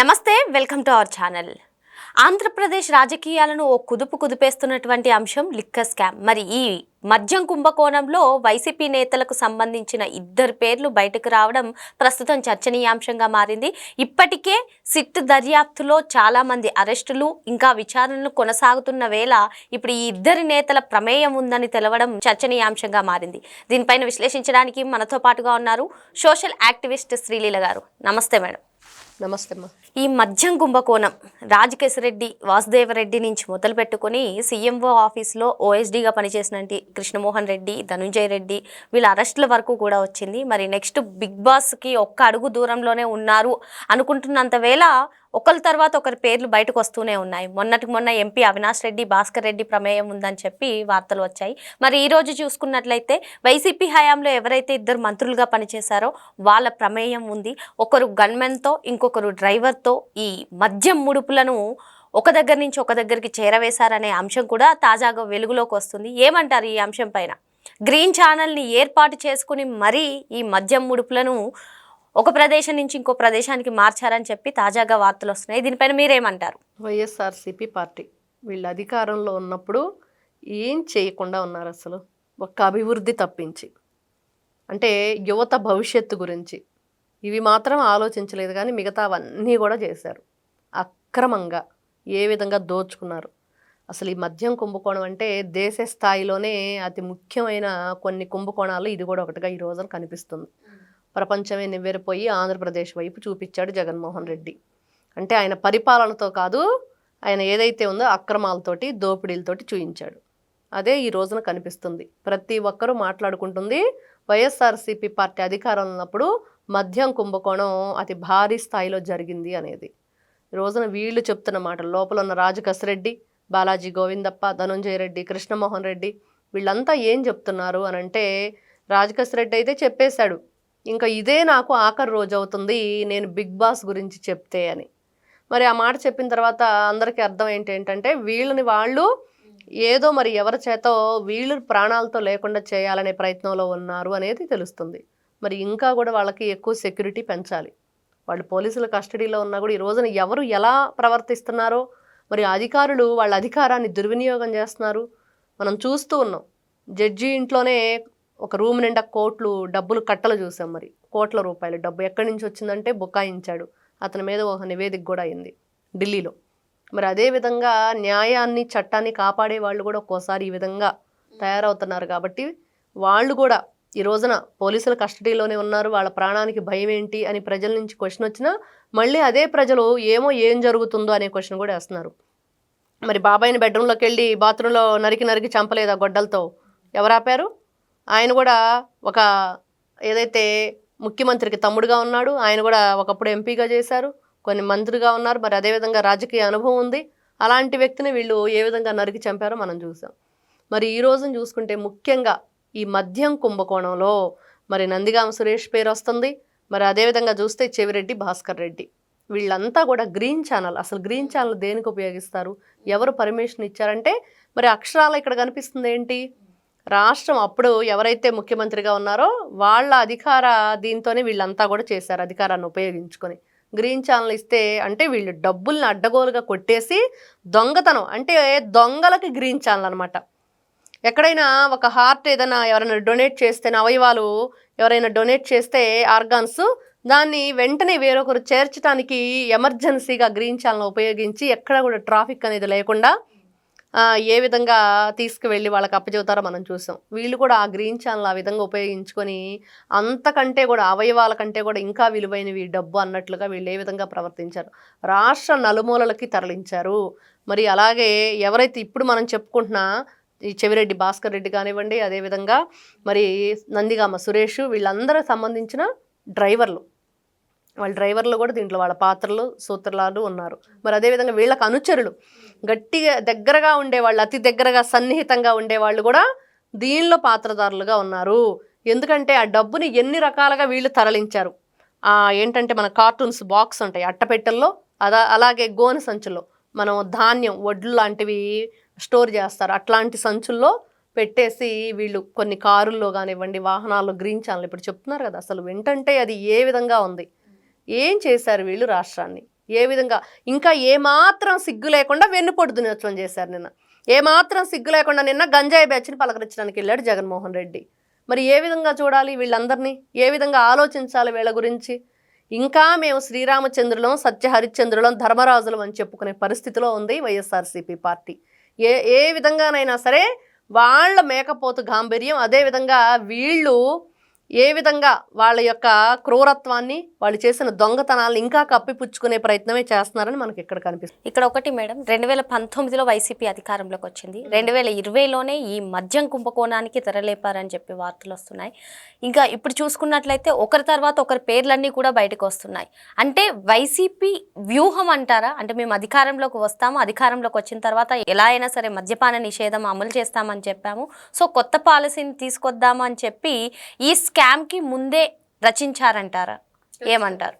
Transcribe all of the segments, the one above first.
నమస్తే welcome to our channel. Andhra Pradesh రాజకీయాలను ఓ కుదుపు కుదిపేస్తున్నటువంటి అంశం లిక్కర్ స్కామ్. మరి ఈ మద్యం కుంభకోణంలో వైసీపీ నేతలకు సంబంధించిన ఇద్దరు పేర్లు బయటకు రావడం ప్రస్తుతం చర్చనీయాంశంగా మారింది. ఇప్పటికే సిట్ దర్యాప్తులో చాలామంది అరెస్టులు ఇంకా విచారణలు కొనసాగుతున్న వేళ ఇప్పుడు ఈ ఇద్దరి నేతల ప్రమేయం ఉందని తెలవడం చర్చనీయాంశంగా మారింది. దీనిపైన విశ్లేషించడానికి మనతో పాటుగా ఉన్నారు సోషల్ యాక్టివిస్ట్ శ్రీలీల గారు. నమస్తే మేడం. నమస్తే ఈ మద్యం కుంభకోణం రాజకేశరెడ్డి వాసుదేవరెడ్డి నుంచి మొదలు పెట్టుకొని సీఎంఓ ఆఫీస్లో ఓఎస్డీగా పనిచేసిన కృష్ణమోహన్ రెడ్డి ధనుంజయ రెడ్డి వీళ్ళ అరెస్టుల వరకు కూడా వచ్చింది. మరి నెక్స్ట్ బిగ్ బాస్కి ఒక్క అడుగు దూరంలోనే ఉన్నారు అనుకుంటున్నంత వేళ ఒకరి తర్వాత ఒకరి పేర్లు బయటకు వస్తూనే ఉన్నాయి. మొన్నటికి మొన్న ఎంపీ అవినాష్ రెడ్డి భాస్కర్ రెడ్డి ప్రమేయం ఉందని చెప్పి వార్తలు వచ్చాయి. మరి ఈ రోజు చూసుకున్నట్లయితే వైసీపీ హయాంలో ఎవరైతే ఇద్దరు మంత్రులుగా పనిచేశారో వాళ్ళ ప్రమేయం ఉంది. ఒకరు గన్మెన్తో ఇంకొకరు డ్రైవర్తో ఈ మద్యం ముడుపులను ఒక దగ్గర నుంచి ఒక దగ్గరికి చేరవేశారనే అంశం కూడా తాజాగా వెలుగులోకి వస్తుంది. ఏమంటారు ఈ అంశం పైన? గ్రీన్ ఛానల్ని ఏర్పాటు చేసుకుని మరీ ఈ మద్యం ముడుపులను ఒక ప్రదేశం నుంచి ఇంకో ప్రదేశానికి మార్చారని చెప్పి తాజాగా వార్తలు వస్తున్నాయి. దీనిపైన మీరేమంటారు? వైఎస్ఆర్సీపీ పార్టీ వీళ్ళు అధికారంలో ఉన్నప్పుడు ఏం చేయకుండా ఉన్నారు అసలు? ఒక్క అభివృద్ధి తప్పించి. అంటే యువత భవిష్యత్తు గురించి. ఇవి మాత్రం ఆలోచించలేదు కానీ మిగతావన్నీ కూడా చేశారు. అక్రమంగా ఏ విధంగా దోచుకున్నారు? అసలు ఈ మద్యం కుంభకోణం అంటే దేశ స్థాయిలోనే అతి ముఖ్యమైన కొన్ని కుంభకోణాలు ఇది కూడా ఒకటిగా ఈ రోజున కనిపిస్తుంది. ప్రపంచమే నివ్వెరపోయి ఆంధ్రప్రదేశ్ వైపు చూపించాడు జగన్మోహన్ రెడ్డి. అంటే ఆయన పరిపాలనతో కాదు ఆయన ఏదైతే ఉందో అక్రమాలతోటి దోపిడీలతోటి చూయించాడు. అదే ఈ రోజున కనిపిస్తుంది. ప్రతి ఒక్కరూ మాట్లాడుకుంటుంది వైఎస్ఆర్సీపీ పార్టీ అధికారంలో ఉన్నప్పుడు మద్యం కుంభకోణం అతి భారీ స్థాయిలో జరిగింది అనేది. ఈ రోజున వీళ్ళు చెప్తున్న మాట లోపల ఉన్న రాజు కసిరెడ్డి బాలాజీ గోవిందప్ప ధనుంజయ రెడ్డి కృష్ణమోహన్ రెడ్డి వీళ్ళంతా ఏం చెప్తున్నారు అని అంటే రాజకసిరెడ్డి అయితే చెప్పేశాడు. ఇంకా ఇదే నాకు ఆఖరి రోజు అవుతుంది నేను బిగ్ బాస్ గురించి చెప్తే అని. మరి ఆ మాట చెప్పిన తర్వాత అందరికీ అర్థం ఏంటి ఏంటంటే వీళ్ళని వాళ్ళు ఏదో మరి ఎవరి చేతో వీళ్ళు ప్రాణాలతో లేకుండా చేయాలనే ప్రయత్నంలో ఉన్నారు అనేది తెలుస్తుంది. మరి ఇంకా కూడా వాళ్ళకి ఎక్కువ సెక్యూరిటీ పెంచాలి. వాళ్ళు పోలీసుల కస్టడీలో ఉన్నా కూడా ఈ రోజున ఎవరు ఎలా ప్రవర్తిస్తున్నారో మరి అధికారులు వాళ్ళ అధికారాన్ని దుర్వినియోగం చేస్తున్నారు. మనం చూస్తూ ఉన్నాం. జడ్జి ఇంట్లోనే ఒక రూమ్ నిండా కోట్లు డబ్బులు కట్టలు చూసాం మరి. కోట్ల రూపాయలు. డబ్బు ఎక్కడి నుంచి వచ్చిందంటే బుకాయించాడు. అతని మీద ఒక నివేదిక కూడా అయింది ఢిల్లీలో. మరి అదే విధంగా న్యాయాన్ని చట్టాన్ని కాపాడే వాళ్ళు కూడా ఒక్కోసారి ఈ విధంగా తయారవుతున్నారు కాబట్టి వాళ్ళు కూడా ఈ రోజున పోలీసుల కస్టడీలోనే ఉన్నారు. వాళ్ళ ప్రాణానికి భయం ఏంటి అని ప్రజల నుంచి క్వశ్చన్ వచ్చినా మళ్ళీ అదే ప్రజలు ఏమో ఏం జరుగుతుందో అనే క్వశ్చన్ కూడా వేస్తున్నారు. మరి బాబాయిని బెడ్రూమ్లోకి వెళ్ళి బాత్రూంలో నరికి నరికి చంపలేదా గొడ్డలతో. ఎవరు ఆపారు? ఆయన కూడా ఒక ఏదైతే ముఖ్యమంత్రికి తమ్ముడుగా ఉన్నాడు ఆయన కూడా ఒకప్పుడు ఎంపీగా చేశారు కొన్ని మంత్రిగా ఉన్నారు మరి అదేవిధంగా రాజకీయ అనుభవం ఉంది. అలాంటి వ్యక్తిని వీళ్ళు ఏ విధంగా నరికి చంపారో మనం చూసాం. మరి ఈ రోజును చూసుకుంటే ముఖ్యంగా ఈ మద్యం కుంభకోణంలో మరి నందిగామ సురేష్ పేరు వస్తుంది. మరి అదేవిధంగా చూస్తే చెవిరెడ్డి భాస్కర్ రెడ్డి. వీళ్ళంతా కూడా గ్రీన్ ఛానల్. అసలు గ్రీన్ ఛానల్ దేనికి ఉపయోగిస్తారు? ఎవరు పర్మిషన్ ఇచ్చారంటే మరి అక్షరాలు ఇక్కడ కనిపిస్తుంది ఏంటి? రాష్ట్రం అప్పుడు ఎవరైతే ముఖ్యమంత్రిగా ఉన్నారో వాళ్ళ అధికార దీంతోనే వీళ్ళంతా కూడా చేశారు అధికారాన్ని ఉపయోగించుకొని. గ్రీన్ ఛానల్ ఇస్తే అంటే వీళ్ళు డబ్బుల్ని అడ్డగోలుగా కొట్టేసి దొంగతనం అంటే దొంగలకి గ్రీన్ ఛానల్ అనమాట ఎక్కడైనా ఒక హార్ట్ ఏదైనా ఎవరైనా డొనేట్ చేస్తే అవయవాలు ఎవరైనా డొనేట్ చేస్తే ఆర్గాన్స్ దాన్ని వెంటనే వేరొకరు చేర్చడానికి ఎమర్జెన్సీగా గ్రీన్ ఛానల్ ఉపయోగించి ఎక్కడ కూడా ట్రాఫిక్ అనేది లేకుండా ఏ విధంగా తీసుకువెళ్ళి వాళ్ళకి అప్పచెబుతారో మనం చూసాం. వీళ్ళు కూడా ఆ గ్రీన్ ఛానల్ ఆ విధంగా ఉపయోగించుకొని అంతకంటే కూడా అవయవాల కంటే కూడా ఇంకా విలువైనవి డబ్బు అన్నట్లుగా వీళ్ళు ఏ విధంగా ప్రవర్తించారు. రాష్ట్ర నలుమూలలకి తరలించారు. మరి అలాగే ఎవరైతే ఇప్పుడు మనం చెప్పుకుంటున్నా ఈ చెవిరెడ్డి భాస్కర్ రెడ్డి కానివ్వండి అదేవిధంగా మరి నందిగామ సురేష్ వీళ్ళందరూ సంబంధించిన డ్రైవర్లు. వాళ్ళ డ్రైవర్లు కూడా దీంట్లో వాళ్ళ పాత్రలు సూత్రలాలు ఉన్నారు. మరి అదేవిధంగా వీళ్ళకి అనుచరులు. గట్టిగా దగ్గరగా ఉండేవాళ్ళు అతి దగ్గరగా సన్నిహితంగా ఉండేవాళ్ళు కూడా దీనిలో పాత్రదారులుగా ఉన్నారు. ఎందుకంటే ఆ డబ్బుని ఎన్ని రకాలుగా వీళ్ళు తరలించారు. ఆ ఏంటంటే మన కార్టూన్స్ బాక్స్ ఉంటాయి అట్టపెట్టెల్లో అదా అలాగే గోనె సంచుల్లో. మనం ధాన్యం వడ్లు లాంటివి స్టోర్ చేస్తారు. అట్లాంటి సంచుల్లో పెట్టేసి వీళ్ళు కొన్ని కారుల్లో కానివ్వండి వాహనాల్లో గ్రీన్ ఛానల్ ఇప్పుడు చెప్తున్నారు కదా అసలు వెంటంటే అది ఏ విధంగా ఉంది? ఏం చేశారు వీళ్ళు రాష్ట్రాన్ని? ఏ విధంగా? ఇంకా ఏమాత్రం సిగ్గు లేకుండా వెన్నుపోటు దినోత్సవం చేశారు నిన్న. ఏమాత్రం సిగ్గు లేకుండా నిన్న గంజాయి బ్యాచ్ని పలకరించడానికి వెళ్ళాడు జగన్మోహన్ రెడ్డి. మరి ఏ విధంగా చూడాలి వీళ్ళందరినీ? ఏ విధంగా ఆలోచించాలి వీళ్ళ గురించి? ఇంకా మేము శ్రీరామచంద్రులం సత్య హరిశ్చంద్రులం ధర్మరాజులం అని చెప్పుకునే పరిస్థితిలో ఉంది వైఎస్ఆర్సీపీ పార్టీ. ఏ ఏ విధంగానైనా సరే వాళ్ళ మేకపోతు గాంభీర్యం అదేవిధంగా వీళ్ళు ఏ విధంగా వాళ్ళ యొక్క క్రూరత్వాన్ని వాళ్ళు చేసిన దొంగతనాలను ఇంకా కప్పిపుచ్చుకునే ప్రయత్నమే చేస్తున్నారని మనకి ఇక్కడ కనిపిస్తుంది. ఇక్కడ ఒకటి మేడం రెండు వేల పంతొమ్మిదిలో వైసీపీ అధికారంలోకి వచ్చింది. రెండు వేల ఇరవైలోనే ఈ మద్యం కుంభకోణానికి తెరలేపారని చెప్పి వార్తలు వస్తున్నాయి. ఇంకా ఇప్పుడు చూసుకున్నట్లయితే ఒకరి తర్వాత ఒకరి పేర్లన్నీ కూడా బయటకు వస్తున్నాయి. అంటే వైసీపీ వ్యూహం అంటారా? అంటే మేము అధికారంలోకి వస్తాము అధికారంలోకి వచ్చిన తర్వాత ఎలా అయినా సరే మద్యపాన నిషేధం అమలు చేస్తామని చెప్పాము. సో కొత్త పాలసీని తీసుకొద్దాము అని చెప్పి ఈ స్కామ్కి ముందే రచించారంటారా? ఏమంటారు?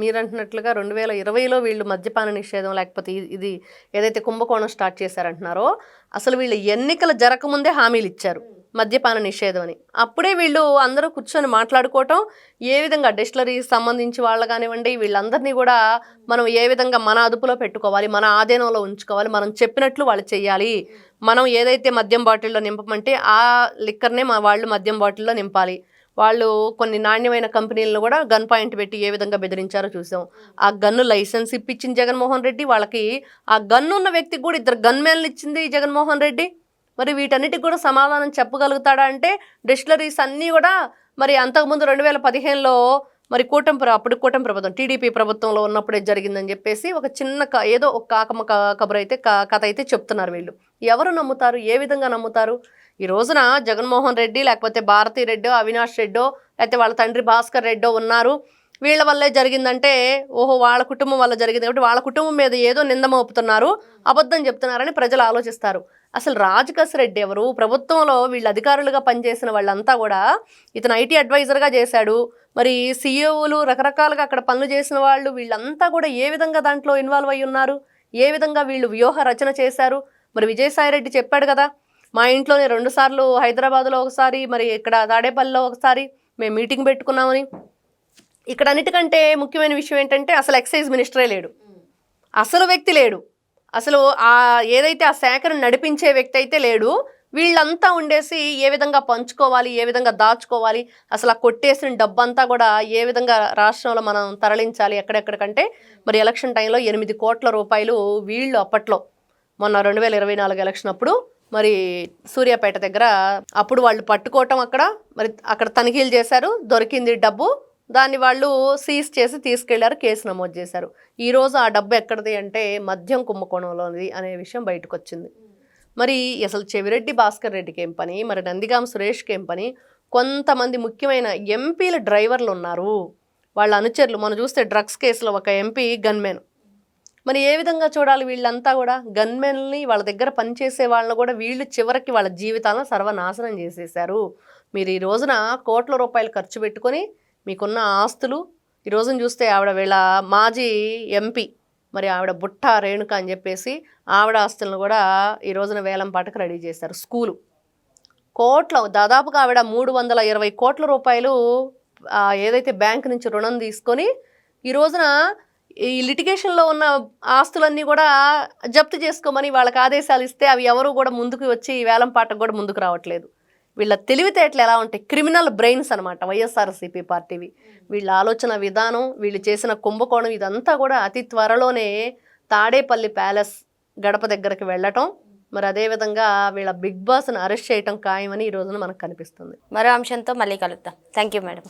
మీరు అంటున్నట్లుగా రెండు వేల ఇరవైలో వీళ్ళు మద్యపాన నిషేధం లేకపోతే ఇది- ఇది ఏదైతే కుంభకోణం స్టార్ట్ చేశారంటున్నారో అసలు వీళ్ళు ఎన్నికలు జరగకముందే హామీలు ఇచ్చారు మద్యపాన నిషేధం అని. అప్పుడే వీళ్ళు అందరూ కూర్చొని మాట్లాడుకోవటం ఏ విధంగా డిస్టిలరీకి సంబంధించి వాళ్ళు కానివ్వండి వీళ్ళందరినీ కూడా మనం ఏ విధంగా మన అదుపులో పెట్టుకోవాలి మన ఆధీనంలో ఉంచుకోవాలి మనం చెప్పినట్లు వాళ్ళు చేయాలి మనం ఏదైతే మద్యం బాటిల్లో నింపమంటే ఆ లిక్కర్నే మా వాళ్ళు మద్యం బాటిల్లో నింపాలి. వాళ్ళు కొన్ని నాణ్యమైన కంపెనీలను కూడా గన్ పాయింట్ పెట్టి ఏ విధంగా బెదిరించారో చూసాం. ఆ గన్ను లైసెన్స్ ఇప్పించింది జగన్మోహన్ రెడ్డి వాళ్ళకి ఆ గన్ను ఉన్న వ్యక్తికి కూడా ఇద్దరు గన్ ఇచ్చింది జగన్మోహన్ రెడ్డి. మరి వీటన్నిటికి కూడా సమాధానం చెప్పగలుగుతాడా అంటే డిస్టిలరీస్ అన్నీ కూడా మరి అంతకుముందు రెండు వేల పదిహేనులో మరి కూటమి అప్పుడు కూటమి ప్రభుత్వం టీడీపీ ప్రభుత్వంలో ఉన్నప్పుడే జరిగిందని చెప్పేసి ఒక చిన్న క- ఏదో ఒక కాకమ్మ క- కబురు అయితే కథ అయితే చెప్తున్నారు వీళ్ళు. ఎవరు నమ్ముతారు? ఏ విధంగా నమ్ముతారు? ఈ రోజున జగన్మోహన్ రెడ్డి లేకపోతే భారతీ రెడ్డో అవినాష్ రెడ్డో లేకపోతే వాళ్ళ తండ్రి భాస్కర్ రెడ్డో ఉన్నారు. వీళ్ళ వల్లే జరిగిందంటే ఓహో వాళ్ళ కుటుంబం వల్ల జరిగింది కాబట్టి వాళ్ళ కుటుంబం మీద ఏదో నింద మోపుతున్నారు అబద్ధం చెప్తున్నారని ప్రజలు ఆలోచిస్తారు. అసలు రాజకస్ రెడ్డి ఎవరు? ప్రభుత్వంలో వీళ్ళు అధికారులుగా పనిచేసిన వాళ్ళంతా కూడా ఇతను ఐటీ అడ్వైజర్గా చేశాడు. మరి సీఈఓలు రకరకాలుగా అక్కడ పనులు చేసిన వాళ్ళు వీళ్ళంతా కూడా ఏ విధంగా దాంట్లో ఇన్వాల్వ్ అయి ఉన్నారు? ఏ విధంగా వీళ్ళు వ్యూహ రచన చేశారు? మరి విజయసాయి రెడ్డి చెప్పాడు కదా మా ఇంట్లోనే రెండు సార్లు హైదరాబాద్లో ఒకసారి మరి ఇక్కడ తాడేపల్లిలో ఒకసారి మేము మీటింగ్ పెట్టుకున్నామని. ఇక్కడ అన్నిటికంటే ముఖ్యమైన విషయం ఏంటంటే అసలు ఎక్సైజ్ మినిస్టరే లేడు. అసలు వ్యక్తి లేడు. అసలు ఆ ఏదైతే ఆ శాఖను నడిపించే వ్యక్తి అయితే లేడు. వీళ్ళంతా ఉండేసి ఏ విధంగా పంచుకోవాలి ఏ విధంగా దాచుకోవాలి అసలు ఆ కొట్టేసిన డబ్బంతా కూడా ఏ విధంగా రాష్ట్రంలో మనం తరలించాలి ఎక్కడెక్కడికంటే మరి ఎలక్షన్ టైంలో ఎనిమిది కోట్ల రూపాయలు వీళ్ళు అప్పట్లో మొన్న రెండు వేల ఇరవై నాలుగు ఎలక్షన్ అప్పుడు మరి సూర్యాపేట దగ్గర అప్పుడు వాళ్ళు పట్టుకోవటం అక్కడ. మరి అక్కడ తనిఖీలు చేశారు దొరికింది డబ్బు. దాన్ని వాళ్ళు సీజ్ చేసి తీసుకెళ్ళారు కేసు నమోదు చేశారు. ఈరోజు ఆ డబ్బు ఎక్కడిది అంటే మద్యం కుంభకోణంలోనిది అనే విషయం బయటకు వచ్చింది మరి అసలు చెవిరెడ్డి భాస్కర్ రెడ్డికి ఏం పని? మరి నందిగాం సురేష్కి ఏం పని? కొంతమంది ముఖ్యమైన ఎంపీల డ్రైవర్లు ఉన్నారు. వాళ్ళ అనుచరులు మనం చూస్తే డ్రగ్స్ కేసులో ఒక ఎంపీ గన్మెన్ మరి ఏ విధంగా చూడాలి వీళ్ళంతా కూడా? గన్మెన్ని వాళ్ళ దగ్గర పనిచేసే వాళ్ళని కూడా వీళ్ళు చివరికి వాళ్ళ జీవితాలను సర్వనాశనం చేసేశారు. మీరు ఈ రోజున కోట్ల రూపాయలు ఖర్చు పెట్టుకొని మీకున్న ఆస్తులు ఈ రోజున చూస్తే ఆవిడ వీళ్ళ మాజీ ఎంపీ మరి ఆవిడ బుట్ట రేణుక అని చెప్పేసి ఆవిడ ఆస్తులను కూడా ఈ రోజున వేలం పాటకు రెడీ చేశారు. స్కూలు. కోట్ల దాదాపుగా ఆవిడ మూడు వందల ఇరవై కోట్ల రూపాయలు ఏదైతే బ్యాంక్ నుంచి రుణం తీసుకొని ఈ రోజున ఈ లిటిగేషన్లో ఉన్న ఆస్తులన్నీ కూడా జప్తు చేసుకోమని వాళ్ళకి ఆదేశాలు ఇస్తే అవి ఎవరు కూడా ముందుకు వచ్చి వేలం పాటకు కూడా ముందుకు రావట్లేదు. వీళ్ళ తెలివితేటలు ఎలా ఉంటాయి? క్రిమినల్ బ్రెయిన్స్ అనమాట వైఎస్ఆర్సీపీ పార్టీవి. వీళ్ళ ఆలోచన విధానం వీళ్ళు చేసిన కుంభకోణం ఇదంతా కూడా అతి త్వరలోనే తాడేపల్లి ప్యాలెస్ గడప దగ్గరికి వెళ్ళటం మరి అదేవిధంగా వీళ్ళ బిగ్ బాస్ని అరెస్ట్ చేయటం ఖాయమని ఈ రోజున మనకు కనిపిస్తుంది. మరో అంశంతో మళ్ళీ కలుద్దాం. Thank you madam.